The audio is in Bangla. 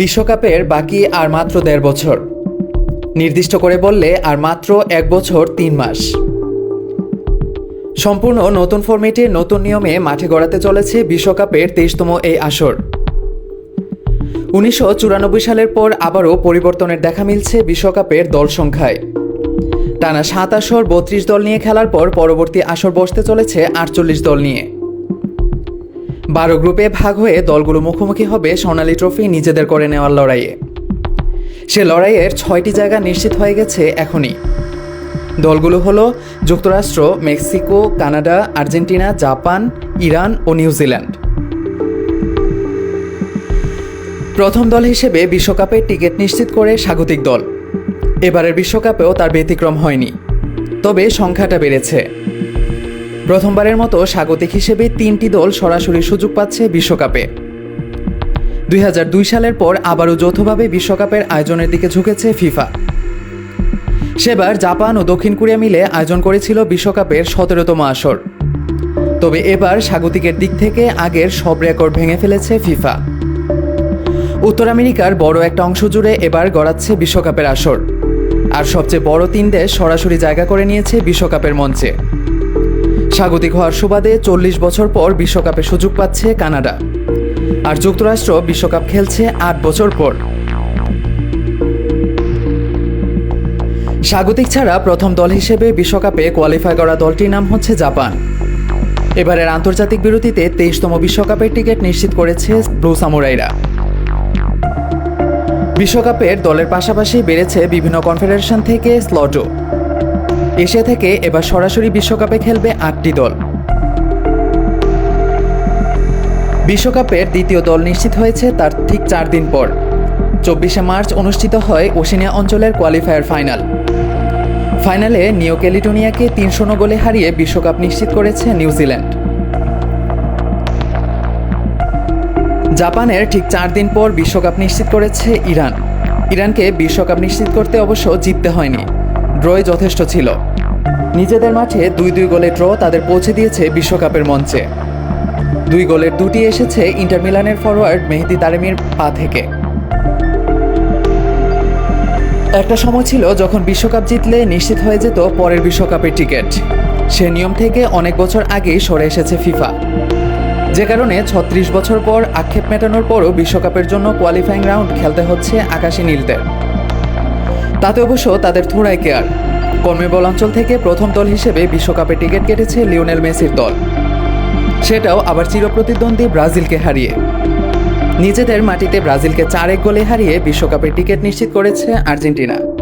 বিশ্বকাপের বাকি আর মাত্র দেড় বছর। নির্দিষ্ট করে বললে আর মাত্র এক বছর তিন মাস। সম্পূর্ণ নতুন ফরম্যাটে নতুন নিয়মে মাঠে গড়াতে চলেছে বিশ্বকাপের তেইশতম এই আসর। উনিশশো চুরানব্বই সালের পর আবারও পরিবর্তনের দেখা মিলছে বিশ্বকাপের দল সংখ্যায়। টানা সাত আসর বত্রিশ দল নিয়ে খেলার পর পরবর্তী আসর বসতে চলেছে আটচল্লিশ দল নিয়ে। বারো গ্রুপে ভাগ হয়ে দলগুলো মুখোমুখি হবে সোনালী ট্রফি নিজেদের করে নেওয়ার লড়াইয়ে। সে লড়াইয়ের ছয়টি জায়গা নিশ্চিত হয়ে গেছে এখনই। দলগুলো হলো যুক্তরাষ্ট্র, Mexico, Canada, Argentina, Japan, Iran ও নিউজিল্যান্ড প্রথম দল হিসেবে বিশ্বকাপের টিকিট নিশ্চিত করে স্বাগতিক দল। এবারের বিশ্বকাপেও তার ব্যতিক্রম হয়নি। তবে সংখ্যাটা বেড়েছে। প্রথমবারের মতো স্বাগতিক হিসেবে তিনটি দল সরাসরি সুযোগ পাচ্ছে বিশ্বকাপে। দুই হাজার দুই সালের পর আবারও যৌথভাবে বিশ্বকাপের আয়োজনের দিকে ঝুঁকেছে ফিফা। সেবার জাপান ও দক্ষিণ কোরিয়া মিলে আয়োজন করেছিল বিশ্বকাপের সতেরোতম আসর। তবে এবার স্বাগতিকের দিক থেকে আগের সব রেকর্ড ভেঙে ফেলেছে ফিফা। উত্তর আমেরিকার বড় একটা অংশ জুড়ে এবার গড়াচ্ছে বিশ্বকাপের আসর। আর সবচেয়ে বড় তিন দেশ সরাসরি জায়গা করে নিয়েছে বিশ্বকাপের মঞ্চে। স্বাগতিক হওয়ার সুবাদে চল্লিশ বছর পর বিশ্বকাপে সুযোগ পাচ্ছে কানাডা। আর যুক্তরাষ্ট্র বিশ্বকাপ খেলছে আট বছর পর। স্বাগতিক ছাড়া প্রথম দল হিসেবে বিশ্বকাপে কোয়ালিফাই করা দলটির নাম হচ্ছে জাপান। এবারের আন্তর্জাতিক বিরতিতে তেইশতম বিশ্বকাপের টিকিট নিশ্চিত করেছে ব্লু সামুরাইরা। বিশ্বকাপের দলের পাশাপাশি বেড়েছে বিভিন্ন কনফেডারেশন থেকে স্লটও। এশিয়া থেকে এবার সরাসরি বিশ্বকাপে খেলবে আটটি দল। বিশ্বকাপের দ্বিতীয় দল নিশ্চিত হয়েছে তার ঠিক চার দিন পর। চব্বিশে মার্চ অনুষ্ঠিত হয় ওশেনিয়া অঞ্চলের কোয়ালিফায়ার ফাইনাল। ফাইনালে নিও ক্যালিটোনিয়াকে তিন শূন্য গোলে হারিয়ে বিশ্বকাপ নিশ্চিত করেছে নিউজিল্যান্ড। জাপানের ঠিক চার দিন পর বিশ্বকাপ নিশ্চিত করেছে ইরান। ইরানকে বিশ্বকাপ নিশ্চিত করতে অবশ্য জিততে হয়নি। ড্রয় যথেষ্ট ছিল। নিজেদের মাঠে দুই দুই গোলে ড্র তাদের পৌঁছে দিয়েছে বিশ্বকাপের মঞ্চে। দুই গোলের দুটি এসেছে ইন্টার মিলানের ফরওয়ার্ড মেহেদি তারেমির পা থেকে। একটা সময় ছিল যখন বিশ্বকাপ জিতলে নিশ্চিত হয়ে যেত পরের বিশ্বকাপের টিকিট। সে নিয়ম থেকে অনেক বছর আগেই সরে এসেছে ফিফা। যে কারণে ছত্রিশ বছর পর আক্ষেপ মেটানোর পরও বিশ্বকাপের জন্য কোয়ালিফাইং রাউন্ড খেলতে হচ্ছে আকাশী নীলদের। তাতে অবশ্য তাদের থোড়াই কেয়ার। কর্মীবল অঞ্চল থেকে প্রথম দল হিসেবে বিশ্বকাপে টিকিট কেটেছে লিওনেল মেসির দল। সেটাও আবার চিরপ্রতিদ্বন্দ্বী ব্রাজিলকে হারিয়ে। নিজেদের মাটিতে ব্রাজিলকে চার এক গোলে হারিয়ে বিশ্বকাপের টিকিট নিশ্চিত করেছে আর্জেন্টিনা।